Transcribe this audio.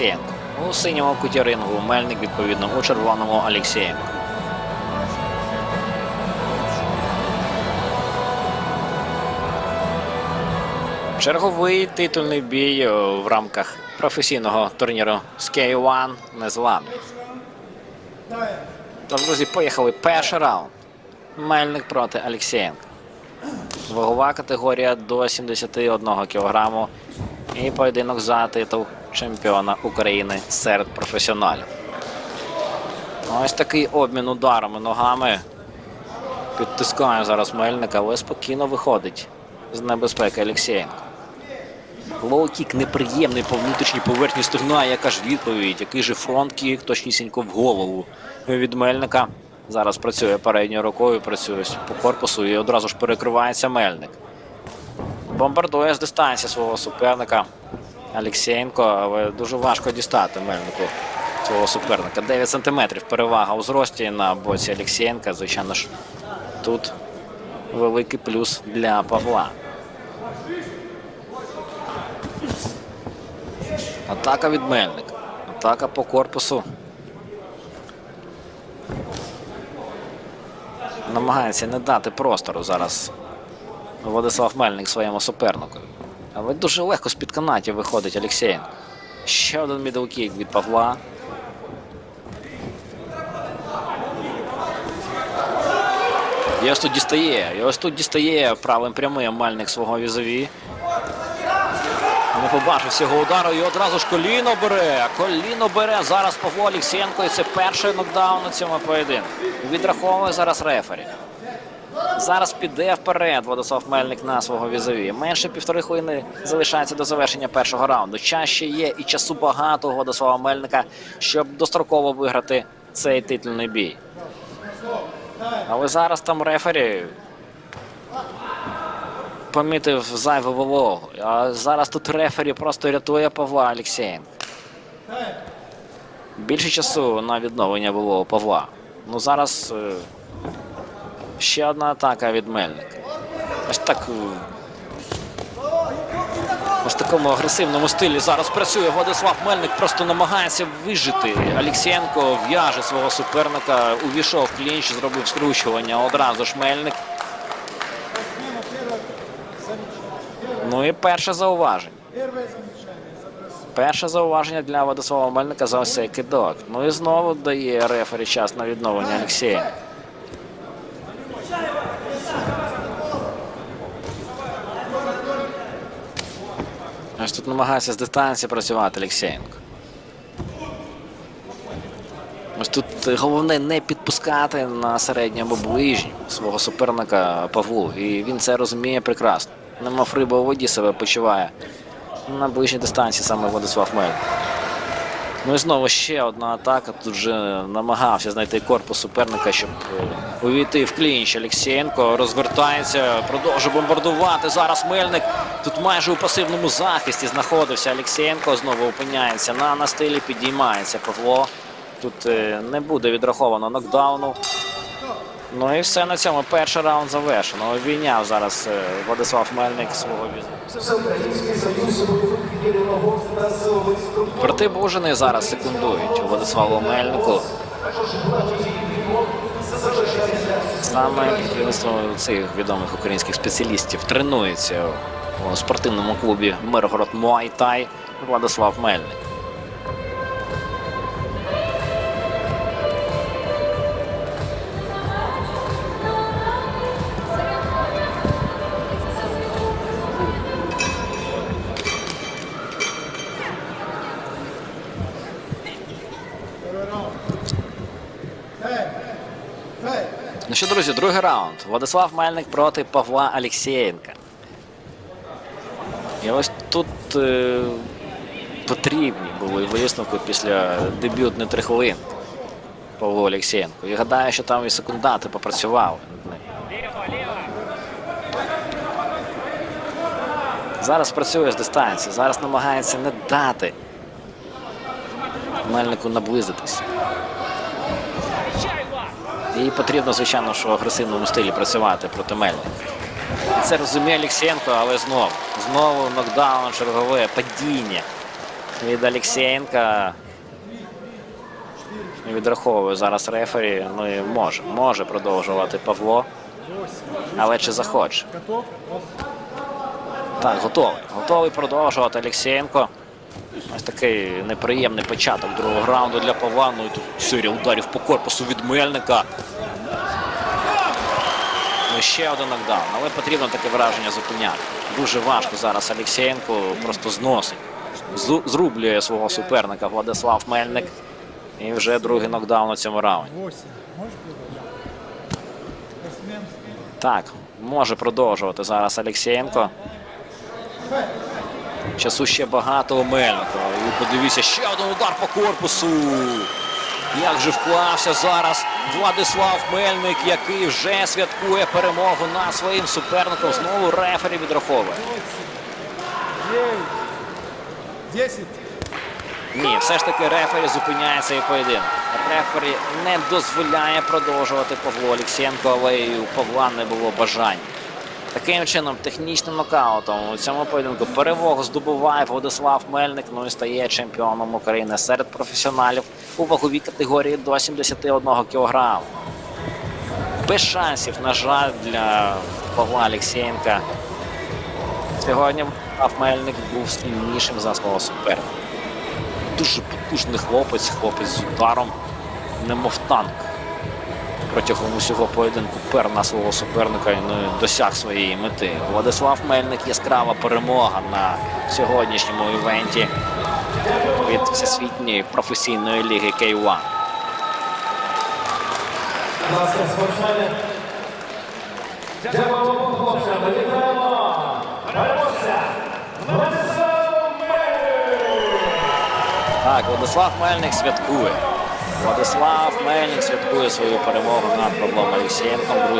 Олексєєнко. У синьому куті рингу Мельник, відповідно, у червоному Олексєєнко. Черговий титульний бій в рамках професійного турніру з K1 Незламний. Тож, друзі, поїхали. Перший раунд. Мельник проти Олексєєнка. Вагова категорія до 71 кг. І поєдинок за титул чемпіона України серед професіоналів. Ось такий обмін ударами ногами. Підтискає зараз Мельника, але спокійно виходить з небезпеки Олексєєнко. Лоу-кік неприємний по внутрішній поверхні стегна. Яка ж відповідь? Який же фронт-кік точнісінько в голову від Мельника. Зараз працює передньою рукою, працює по корпусу і одразу ж перекривається Мельник. Бомбардує з дистанції свого суперника Алексєєнко, але дуже важко дістати Мельнику свого суперника. 9 сантиметрів перевага у зрості на боці Алексєєнка. Звичайно ж, тут великий плюс для Павла. Атака від Мельника. Атака по корпусу. Намагається не дати простору зараз Владислав Мельник своєму супернику. Але дуже легко з-під канатів виходить Олексєєнко. Ще один мідлкік від Павла. І ось тут дістає. І ось тут дістає правим прямим Мельник свого візові. Не побачив цього удару і одразу ж коліно бере. Коліно бере зараз Павло Олексєнко. І це перший нокдаун на цьому поєдинку. Відраховує зараз рефері. Зараз піде вперед Владислав Мельник на свого візові. Менше півтори хвилини залишається до завершення першого раунду. Час ще є і часу багато у Владислава Мельника, щоб достроково виграти цей титульний бій. Але зараз там рефері помітив зайву вологу. А зараз тут рефері просто рятує Павла Олексєєнка. Більше часу на відновлення було Павла. Ну зараз е, ще одна атака від Мельника. Ось так. е, Ось в такому агресивному стилі зараз працює Владислав Мельник, просто намагається вижити. Олексєнко в'яже свого суперника, увійшов в клінч, зробив скручування. Одразу ж Мельник. Ну і перше зауваження. Перше зауваження для Владислава Мельника за ось цей кидок. Ну і знову дає рефері час на відновлення Олексія. Ось тут намагається з дистанції працювати Олексєєнко. Ось тут головне не підпускати на середньому ближньому свого суперника Павлу. І він це розуміє прекрасно. Немов риба у воді себе почуває на ближній дистанції саме Владислав Мельник. Ну і знову ще одна атака. Тут вже намагався знайти корпус суперника, щоб увійти в клінч. Олексєєнко розвертається, продовжує бомбардувати. Зараз Мельник тут майже у пасивному захисті знаходився. Олексєєнко знову опиняється на настилі, підіймається Павло. Тут е, не буде відраховано нокдауну. Ну і все на цьому. Перший раунд завершено. Обійняв зараз е, Владислав Мельник свого структур. Брати Бужини зараз секундують Владиславу Мельнику. Саме керівництво цих відомих українських спеціалістів тренується у спортивному клубі Миргород Муайтай Владислав Мельник. Ну що, друзі, другий раунд. Владислав Мельник проти Павла Алєксєєнка. І ось тут е, потрібні були висновки після дебютних три хвилин Павлу Олексєєнку. І гадаю, що там і секундати попрацювали. Зараз працює з дистанції, зараз намагається не дати Мельнику наблизитись. І потрібно, звичайно, що в агресивному стилі працювати проти Мельника. Це розуміє Олексєнко, але знову, знову нокдаун, чергове падіння від Алексєєнка. Відраховує зараз рефері. Ну і може, може продовжувати Павло. Але чи захоче? Так, готовий. Готовий продовжувати Алексєєнко. Ось такий неприємний початок другого раунду для Павла. Ну і тут серія ударів по корпусу від Мельника. Ну, ще один нокдаун. Але потрібно таке враження зупиняти. Дуже важко зараз Алексєєнко просто зносить. Зрублює свого суперника Владислав Мельник. І вже другий нокдаун у цьому раунді. 8. Можешь передать? Спортсмен. Так, може продовжувати зараз Алексєєнко. Часу ще багато у Мельника. І подивіться, ще один удар по корпусу. Як же вклався зараз Владислав Мельник, який вже святкує перемогу над своїм суперником. Знову рефері відраховує. 9. 10. Ні, все ж таки рефері зупиняє цей поєдинок. Рефері не дозволяє продовжувати Павло Олексєнко, але і у Павла не було бажання. Таким чином, технічним нокаутом у цьому поєдинку перемогу здобуває Владислав Мельник. Ну і стає чемпіоном України серед професіоналів у ваговій категорії до 71 кг. Без шансів, на жаль, для Павла Олексєнка. Сьогодні Мельник був сильнішим за свого суперника дуже потужний хлопець, хлопець з ударом, немов танк. Протягом усього поєдинку пер на свого суперника і ну, досяг своєї мети. Владислав Мельник яскрава перемога на сьогоднішньому івенті від всесвітньої професійної ліги K1. Будь ласка, спортсмени. Дякуємо хлопцям. Переможця. Так, Владислав Мельник святкує. Владислав Мельник святкує свою перемогу над Павлом Олексієнком. Друзі,